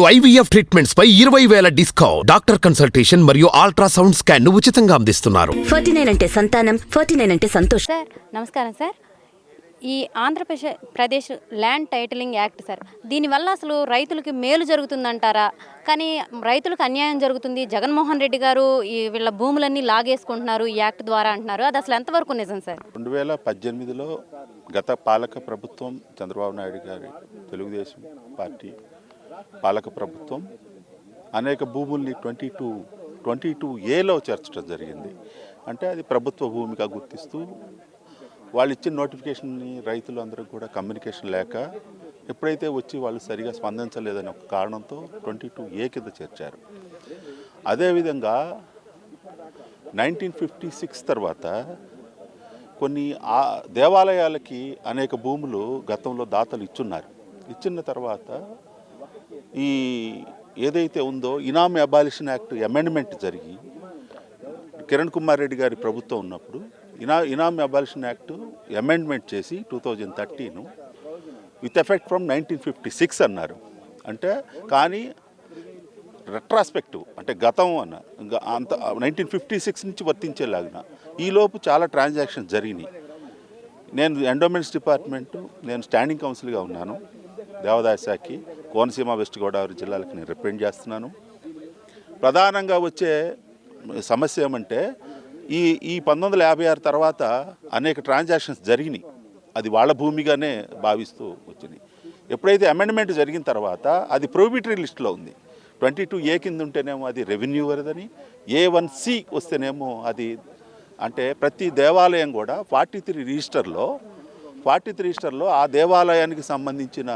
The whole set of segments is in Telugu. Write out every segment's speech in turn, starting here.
ఐవీఎఫ్ ట్రీట్మెంట్స్ పై ఇరవై వేల డిస్కౌంట్. డాక్టర్ కన్సల్టేషన్ మరియు అల్ట్రాసౌండ్ స్కాన్ను ఉచితంగా అందిస్తున్నారు. ఫార్టీ నైన్ అంటే సంతానం ఫార్టీ నైన్ అంటే సంతోషం. సార్ నమస్కారం సార్. ఈ Andhra Pradesh Pradesh land titling act sir దీనివల్ల అసలు రైతులకి మేలు జరుగుతుందంటారా? కానీ రైతులకు అన్యాయం జరుగుతుంది. జగన్మోహన్ రెడ్డి గారు ఈ వీళ్ళ భూములన్నీ లాగేసుకుంటున్నారు ఈ యాక్ట్ ద్వారా అంటున్నారు. అది అసలు ఎంతవరకు నిజం సార్? రెండు వేల పద్దెనిమిదిలో గత పాలక ప్రభుత్వం చంద్రబాబు నాయుడు గారి తెలుగుదేశం పార్టీ పాలక ప్రభుత్వం అనేక భూముల్ని ట్వంటీ టూ ట్వంటీ టూ ఏలో చేర్చడం జరిగింది. అంటే అది ప్రభుత్వ భూమిగా గుర్తిస్తూ వాళ్ళు ఇచ్చిన నోటిఫికేషన్ని రైతులు అందరూ కూడా కమ్యూనికేషన్ లేక ఎప్పుడైతే వచ్చి వాళ్ళు సరిగా స్పందించలేదని ఒక కారణంతో ట్వంటీ టూ ఏ కింద చేర్చారు. అదేవిధంగా నైన్టీన్ ఫిఫ్టీ సిక్స్ తర్వాత కొన్ని ఆ దేవాలయాలకి అనేక భూములు గతంలో దాతలు ఇచ్చున్నారు. ఇచ్చిన తర్వాత ఈ ఏదైతే ఉందో ఇనామ్ అబాలిషన్ యాక్ట్ అమెండ్మెంట్ జరిగి కిరణ్ కుమార్ రెడ్డి గారి ప్రభుత్వం ఉన్నప్పుడు ఇనా ఇనామ్ అబాలిషన్ యాక్ట్ అమెండ్మెంట్ చేసి two thousand thirteen with effect from nineteen fifty six అన్నారు. అంటే కానీ రెట్రాస్పెక్టివ్ అంటే గతం అన్న అంత నైన్టీన్ ఫిఫ్టీ సిక్స్ నుంచి వర్తించేలాగిన. ఈలోపు చాలా ట్రాన్సాక్షన్ జరిగినాయి. నేను ఎండోమెంట్స్ డిపార్ట్మెంటు నేను స్టాండింగ్ కౌన్సిల్గా ఉన్నాను. దేవాదాయ శాఖకి కోనసీమ వెస్ట్ గోదావరి జిల్లాలకు నేను రిప్రజెంట్ చేస్తున్నాను. ప్రధానంగా వచ్చే సమస్య ఏమంటే ఈ ఈ పంతొమ్మిది వందల యాభై ఆరు తర్వాత అనేక ట్రాన్సాక్షన్స్ జరిగినాయి. అది వాళ్ళ భూమిగానే భావిస్తూ వచ్చినాయి ఎప్పుడైతే అమెండ్మెంట్ జరిగిన తర్వాత అది ప్రోబిటరీ లిస్ట్లో ఉంది. ట్వంటీ టూ ఏ కింద ఉంటేనేమో అది రెవెన్యూ వరదని ఏ వన్ సి వస్తేనేమో అది అంటే ప్రతి దేవాలయం కూడా ఫార్టీ త్రీ రిజిస్టర్లో ఫార్టీ త్రీ రిజిస్టర్లో ఆ దేవాలయానికి సంబంధించిన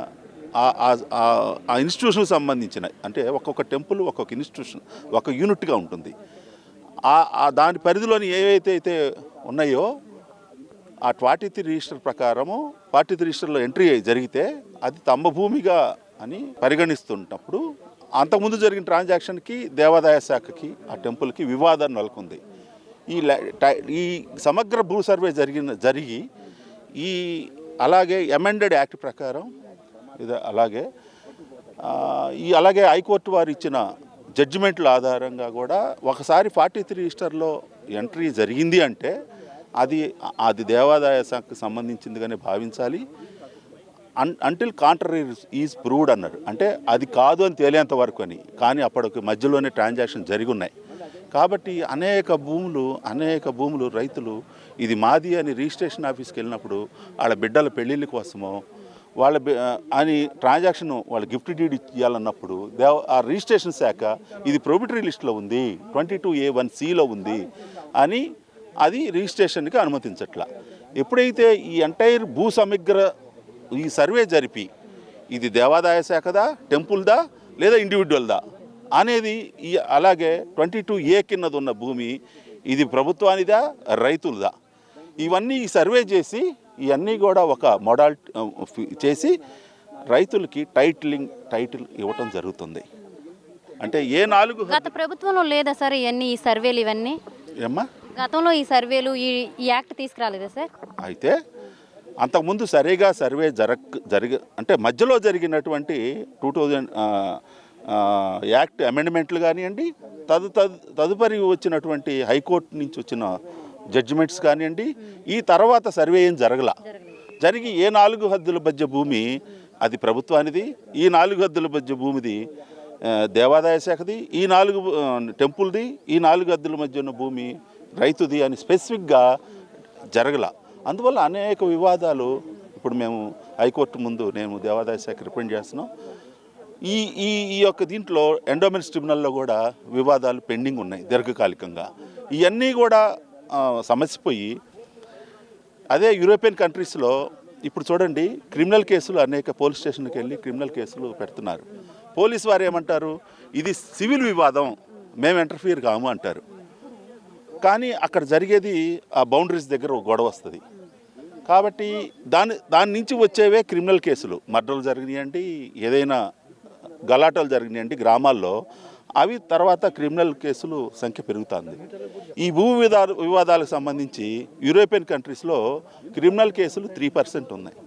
ఆ- ఇన్స్టిట్యూషన్కి సంబంధించిన అంటే ఒక్కొక్క టెంపుల్ ఒక్కొక్క ఇన్స్టిట్యూషన్ ఒక యూనిట్గా ఉంటుంది. ఆ- దాని పరిధిలోని ఏవైతే అయితే ఉన్నాయో ఆ ఫార్టీ త్రీ రిజిస్టర్ ప్రకారము ఫార్టీ త్రీ రిజిస్టర్లో ఎంట్రీ జరిగితే అది తమ భూమిగా అని పరిగణిస్తున్నప్పుడు అంతకుముందు జరిగిన ట్రాన్సాక్షన్కి దేవాదాయ శాఖకి ఆ టెంపుల్కి వివాదం నెలకొంది. ఈ ఈ సమగ్ర భూ సర్వే జరిగిన జరిగి ఈ అలాగే అమెండెడ్ యాక్ట్ ప్రకారం ఇది అలాగే. ఈ అలాగే హైకోర్టు వారు ఇచ్చిన జడ్జిమెంట్ల ఆధారంగా కూడా ఒకసారి ఫార్టీ త్రీ రిజిస్టర్లో ఎంట్రీ జరిగింది అంటే అది అది దేవాదాయ శాఖకు సంబంధించిందిగానే భావించాలి. అన్ అంటిల్ కాంట్రరీ ఈజ్ ప్రూవ్డ్ అన్నారు. అంటే అది కాదు అని తేలేంత వరకు అని. కానీ అప్పటికి మధ్యలోనే ట్రాన్సాక్షన్ జరిగి ఉన్నాయి కాబట్టి అనేక భూములు అనేక భూములు రైతులు ఇది మాది అని రిజిస్ట్రేషన్ ఆఫీస్కి వెళ్ళినప్పుడు వాళ్ళ బిడ్డల పెళ్ళిళ్ళ కోసమో వాళ్ళ అని ట్రాన్సాక్షన్ వాళ్ళ గిఫ్ట్ డీడ్ ఇవ్వాలన్నప్పుడు దేవ ఆ రిజిస్ట్రేషన్ శాఖ ఇది ప్రొబిటరీ లిస్ట్లో ఉంది ట్వంటీ టూ ఏ వన్ సిలో ఉంది అని అది రిజిస్ట్రేషన్కి అనుమతించట్ల. ఎప్పుడైతే ఈ ఎంటైర్ భూ సమగ్ర ఈ సర్వే జరిపి ఇది దేవాదాయ శాఖదా టెంపుల్దా లేదా ఇండివిజువల్దా అనేది ఈ అలాగే ట్వంటీ టూ ఏ కిందది ఉన్న భూమి ఇది ప్రభుత్వానిదా రైతులదా. ఇవన్నీ ఈ సర్వే చేసి ఇవన్నీ కూడా ఒక మోడల్ చేసి రైతులకి టైటిలింగ్ టైటిల్ ఇవ్వటం జరుగుతుంది. అంటే ఏ నాలుగు గత ప్రభుత్వంలో లేదా సార్ ఇవన్నీ ఈ సర్వేలు ఇవన్నీ? ఏమ్మా? గతంలో ఈ సర్వేలు ఈ యాక్ట్ తీసుకురాలేదా సార్? అయితే అంతకుముందు సరిగా సర్వే జరగ జరిగ అంటే మధ్యలో జరిగినటువంటి టూ థౌజండ్ యాక్ట్ అమెండ్మెంట్లు కానివ్వండి తదు తదు తదుపరి వచ్చినటువంటి హైకోర్టు నుంచి వచ్చిన జడ్జిమెంట్స్ కానివ్వండి ఈ తర్వాత సర్వే ఏం జరగల. జరిగి ఏ నాలుగు హద్దుల మధ్య భూమి అది ప్రభుత్వానిది ఈ నాలుగు హద్దుల మధ్య భూమిది దేవాదాయ శాఖది ఈ నాలుగు టెంపుల్ది ఈ నాలుగు హద్దుల మధ్య ఉన్న భూమి రైతుది అని స్పెసిఫిక్గా జరగల. అందువల్ల అనేక వివాదాలు ఇప్పుడు మేము హైకోర్టు ముందు నేను దేవాదాయ శాఖ రిపెండ్ చేస్తున్నాం. ఈ ఈ ఈ యొక్క దీంట్లో ఎండోమెంట్స్ ట్రిబ్యునల్లో కూడా వివాదాలు పెండింగ్ ఉన్నాయి దీర్ఘకాలికంగా. ఇవన్నీ కూడా సమస్య సమసిపోయి అదే యూరోపియన్ కంట్రీస్లో ఇప్పుడు చూడండి క్రిమినల్ కేసులు అనేక పోలీస్ స్టేషన్కి వెళ్ళి క్రిమినల్ కేసులు పెడుతున్నారు. పోలీస్ వారు ఏమంటారు? ఇది సివిల్ వివాదం మేము ఇంటర్ఫియర్ కాము అంటారు. కానీ అక్కడ జరిగేది ఆ బౌండరీస్ దగ్గర ఒక గొడవ వస్తుంది. కాబట్టి దాని దాని నుంచి వచ్చేవే క్రిమినల్ కేసులు. మర్డర్లు జరిగినాయండి ఏదైనా గలాటాలు జరిగినాయండి గ్రామాల్లో. అవి తర్వాత క్రిమినల్ కేసులు సంఖ్య పెరుగుతుంది. ఈ భూ వివాదాలు వివాదాలకు సంబంధించి యూరోపియన్ కంట్రీస్లో క్రిమినల్ కేసులు త్రీ పర్సెంట్ ఉన్నాయి.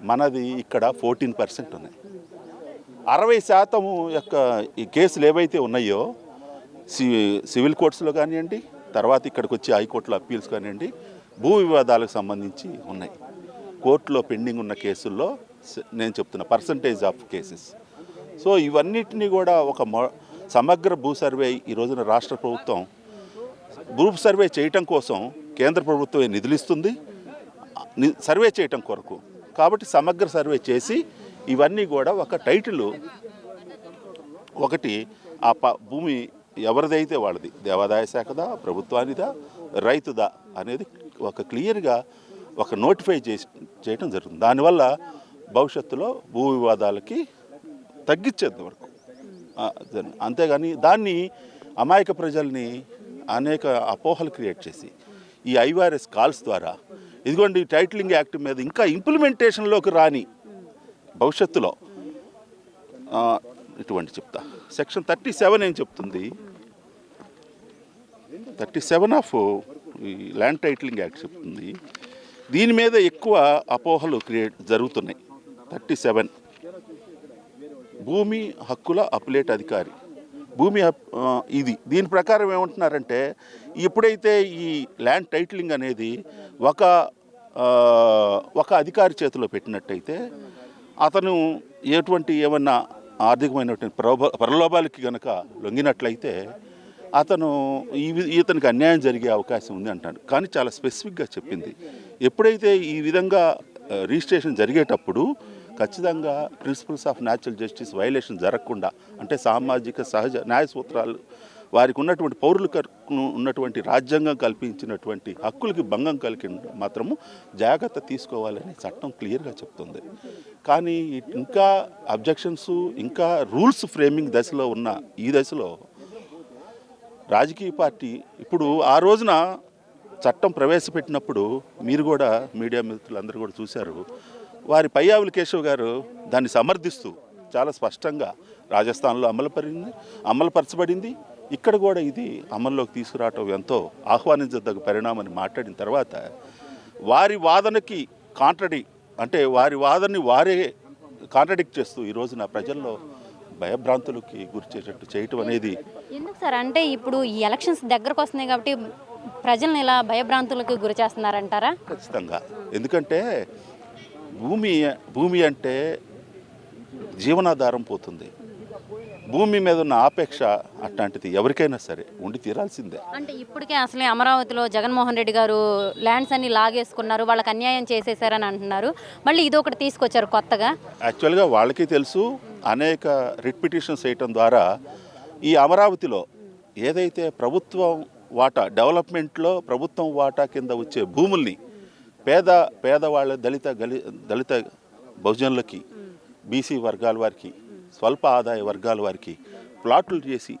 మనది ఇక్కడ ఫోర్టీన్ పర్సెంట్ ఉన్నాయి. అరవై శాతము యొక్క ఈ కేసులు ఏవైతే ఉన్నాయో సి సివిల్ కోర్ట్స్లో కానివ్వండి తర్వాత ఇక్కడికి వచ్చి హైకోర్టులో అప్పీల్స్ కానివ్వండి భూ వివాదాలకు సంబంధించి ఉన్నాయి. కోర్టులో పెండింగ్ ఉన్న కేసుల్లో నేను చెప్తున్న పర్సంటేజ్ ఆఫ్ కేసెస్. సో ఇవన్నిటినీ కూడా ఒక సమగ్ర భూ సర్వే ఈ రోజున రాష్ట్ర ప్రభుత్వం భూ సర్వే చేయటం కోసం కేంద్ర ప్రభుత్వమే నిధులిస్తుంది సర్వే చేయటం కొరకు. కాబట్టి సమగ్ర సర్వే చేసి ఇవన్నీ కూడా ఒక టైటిల్ ఒకటి ఆ ప భూమి ఎవరిదైతే వాళ్ళది? దేవాదాయ శాఖదా ప్రభుత్వానిదా రైతుదా అనేది ఒక క్లియర్గా ఒక నోటిఫై చేసి చేయటం జరుగుతుంది. దానివల్ల భవిష్యత్తులో భూ వివాదాలకి తగ్గించేంత వరకు. అంతేగాని దాన్ని అమాయక ప్రజల్ని అనేక అపోహలు క్రియేట్ చేసి ఈ ఐఆర్ఎస్ కాల్స్ ద్వారా ఇదిగోండి టైటిలింగ్ యాక్ట్ మీద ఇంకా ఇంప్లిమెంటేషన్లోకి రాని భవిష్యత్తులో ఇటువంటి చెప్తా. సెక్షన్ థర్టీ సెవెన్ ఏం చెప్తుంది? థర్టీ సెవెన్ ఆఫ్ ఈ ల్యాండ్ టైటిలింగ్ యాక్ట్ చెప్తుంది. దీని మీద ఎక్కువ అపోహలు క్రియేట్ జరుగుతున్నాయి. థర్టీ సెవెన్ భూమి హక్కుల అప్లేట్ అధికారి. భూమి హక్- ఇది. దీని ప్రకారం ఏమంటున్నారంటే ఎప్పుడైతే ఈ ల్యాండ్ టైటిలింగ్ అనేది ఒక ఒక అధికారి చేతిలో పెట్టినట్టయితే అతను ఎటువంటి ఏమన్నా ఆర్థికమైనటువంటి ప్రలోభ ప్రలోభాలకి గనక లొంగినట్లయితే అతను ఈ వి- ఇతనికి అన్యాయం జరిగే అవకాశం ఉంది అంటాడు. కానీ చాలా స్పెసిఫిక్గా చెప్పింది. ఎప్పుడైతే ఈ విధంగా రిజిస్ట్రేషన్ జరిగేటప్పుడు ఖచ్చితంగా principles of natural justice violation జరగకుండా అంటే సామాజిక సహజ న్యాయ సూత్రాలు వారికి ఉన్నటువంటి పౌరులకు ఉన్నటువంటి రాజ్యాంగం కల్పించినటువంటి హక్కులకి భంగం కలిగి మాత్రము జాగ్రత్త తీసుకోవాలని చట్టం క్లియర్గా చెప్తుంది. కానీ ఇంకా అబ్జెక్షన్స్ ఇంకా రూల్స్ ఫ్రేమింగ్ దశలో ఉన్న ఈ దశలో రాజకీయ పార్టీ ఇప్పుడు ఆ రోజున చట్టం ప్రవేశపెట్టినప్పుడు మీరు కూడా మీడియా మిత్రులందరూ కూడా చూశారు వారి పయ్యావుల కేశవ్ గారు దాన్ని సమర్థిస్తూ చాలా స్పష్టంగా రాజస్థాన్లో అమలుపరింది అమలుపరచబడింది. ఇక్కడ కూడా ఇది అమల్లోకి తీసుకురావటం ఎంతో ఆహ్వానించదగ్గ పరిణామని మాట్లాడిన తర్వాత వారి వాదనకి కాంట్రడి అంటే వారి వాదనని వారే కాంట్రడిక్ట్ చేస్తూ ఈ రోజున ప్రజల్లో భయభ్రాంతులకి గురిచేటట్టు చేయటం అనేది ఎందుకు సార్? అంటే ఇప్పుడు ఈ ఎలక్షన్స్ దగ్గరకు వస్తున్నాయి కాబట్టి ప్రజల్ని ఇలా భయభ్రాంతులకు గురి చేస్తున్నారంటారా? ఖచ్చితంగా. ఎందుకంటే భూమి భూమి అంటే జీవనాధారం పోతుంది. భూమి మీద ఉన్న ఆపేక్ష అట్లాంటిది ఎవరికైనా సరే ఉండి తీరాల్సిందే. అంటే ఇప్పటికే అసలే అమరావతిలో జగన్మోహన్ రెడ్డి గారు ల్యాండ్స్ అన్ని లాగేసుకున్నారు వాళ్ళకి అన్యాయం చేసేసారని అంటున్నారు. మళ్ళీ ఇది ఒకటి తీసుకొచ్చారు కొత్తగా. యాక్చువల్గా వాళ్ళకి తెలుసు అనేక రిట్ పిటిషన్స్ వేయటం ద్వారా ఈ అమరావతిలో ఏదైతే ప్రభుత్వం వాటా డెవలప్మెంట్లో ప్రభుత్వం వాటా కింద వచ్చే భూముల్ని పేద పేదవాళ్ళ దళిత గలి దళిత బహుజనులకి బీసీ వర్గాల వారికి స్వల్ప ఆదాయ వర్గాల వారికి ప్లాట్లు చేసి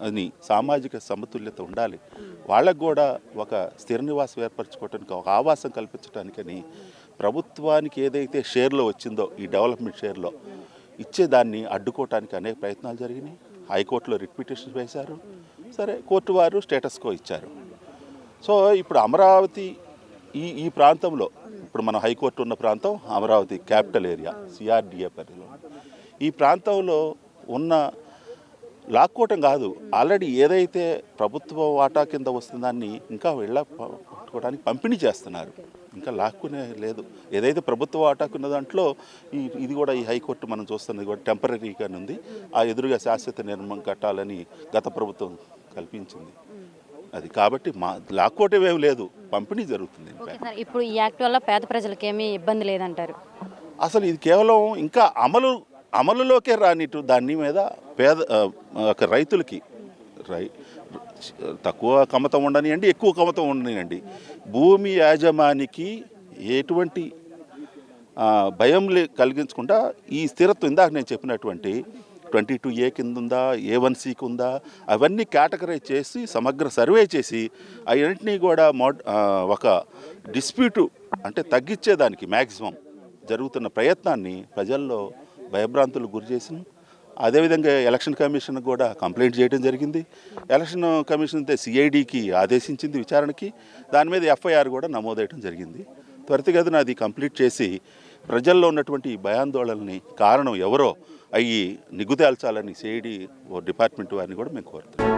అని సామాజిక సమతుల్యత ఉండాలి. వాళ్ళకు కూడా ఒక స్థిర నివాసం ఏర్పరచుకోవడానికి ఒక ఆవాసం కల్పించడానికని ప్రభుత్వానికి ఏదైతే షేర్లో వచ్చిందో ఈ డెవలప్మెంట్ షేర్లో ఇచ్చేదాన్ని అడ్డుకోవటానికి అనేక ప్రయత్నాలు జరిగినాయి. హైకోర్టులో రిట్ పిటిషన్స్ వేశారు. సరే కోర్టు వారు స్టేటస్కో ఇచ్చారు. సో ఇప్పుడు అమరావతి ఈ ఈ ప్రాంతంలో ఇప్పుడు మన హైకోర్టు ఉన్న ప్రాంతం అమరావతి క్యాపిటల్ ఏరియా సిఆర్డిఏ పరిధిలో. ఈ ప్రాంతంలో ఉన్న లాక్కోవటం కాదు ఆల్రెడీ ఏదైతే ప్రభుత్వ వాటా కింద వస్తుందాన్ని ఇంకా వెళ్ళ పట్టుకోవడానికి పంపిణీ చేస్తున్నారు. ఇంకా లాక్కునే లేదు. ఏదైతే ప్రభుత్వ వాటాకున్న దాంట్లో ఈ ఇది కూడా ఈ హైకోర్టు మనం చూస్తున్నది కూడా టెంపరీగానే ఉంది. ఆ ఎదురుగా శాశ్వత నిర్మాణం కట్టాలని గత ప్రభుత్వం కల్పించింది. అది కాబట్టి మా లాక్కోవటం ఏమి లేదు. పంపిణీ జరుగుతుంది. సార్ ఇప్పుడు ఈ యాక్ట్ వల్ల పేద ప్రజలకు ఏమీ ఇబ్బంది లేదంటారు? అసలు ఇది కేవలం ఇంకా అమలు అమలులోకే రానిట్టు దాని మీద పేద ఒక రైతులకి రై తక్కువ కమతం ఉండనియండి ఎక్కువ కమతం ఉండనియండి. భూమి యాజమానికి ఎటువంటి భయం కలిగించకుండా ఈ స్థిరత్వం ఇందాక నేను చెప్పినటువంటి ట్వంటీ టూ ఏ కింద ఉందా ఏ వన్ సికి ఉందా అవన్నీ కేటగరైజ్ చేసి సమగ్ర సర్వే చేసి అవన్నింటినీ కూడా మోడ్ ఒక డిస్ప్యూటు అంటే తగ్గించేదానికి మ్యాక్సిమం జరుగుతున్న ప్రయత్నాన్ని ప్రజల్లో భయభ్రాంతులు గురి చేసిన అదేవిధంగా ఎలక్షన్ కమిషన్ కూడా కంప్లైంట్ చేయడం జరిగింది. ఎలక్షన్ కమిషన్ అయితే సిఐడికి ఆదేశించింది విచారణకి. దాని మీద ఎఫ్ఐఆర్ కూడా నమోదేయడం జరిగింది. త్వరితగతిన అది కంప్లీట్ చేసి ప్రజల్లో ఉన్నటువంటి భయాందోళనని కారణం ఎవరో అవి నిగుదేల్చాలని సిఐడి ఓ డిపార్ట్మెంట్ వారిని కూడా మేము కోరుతాం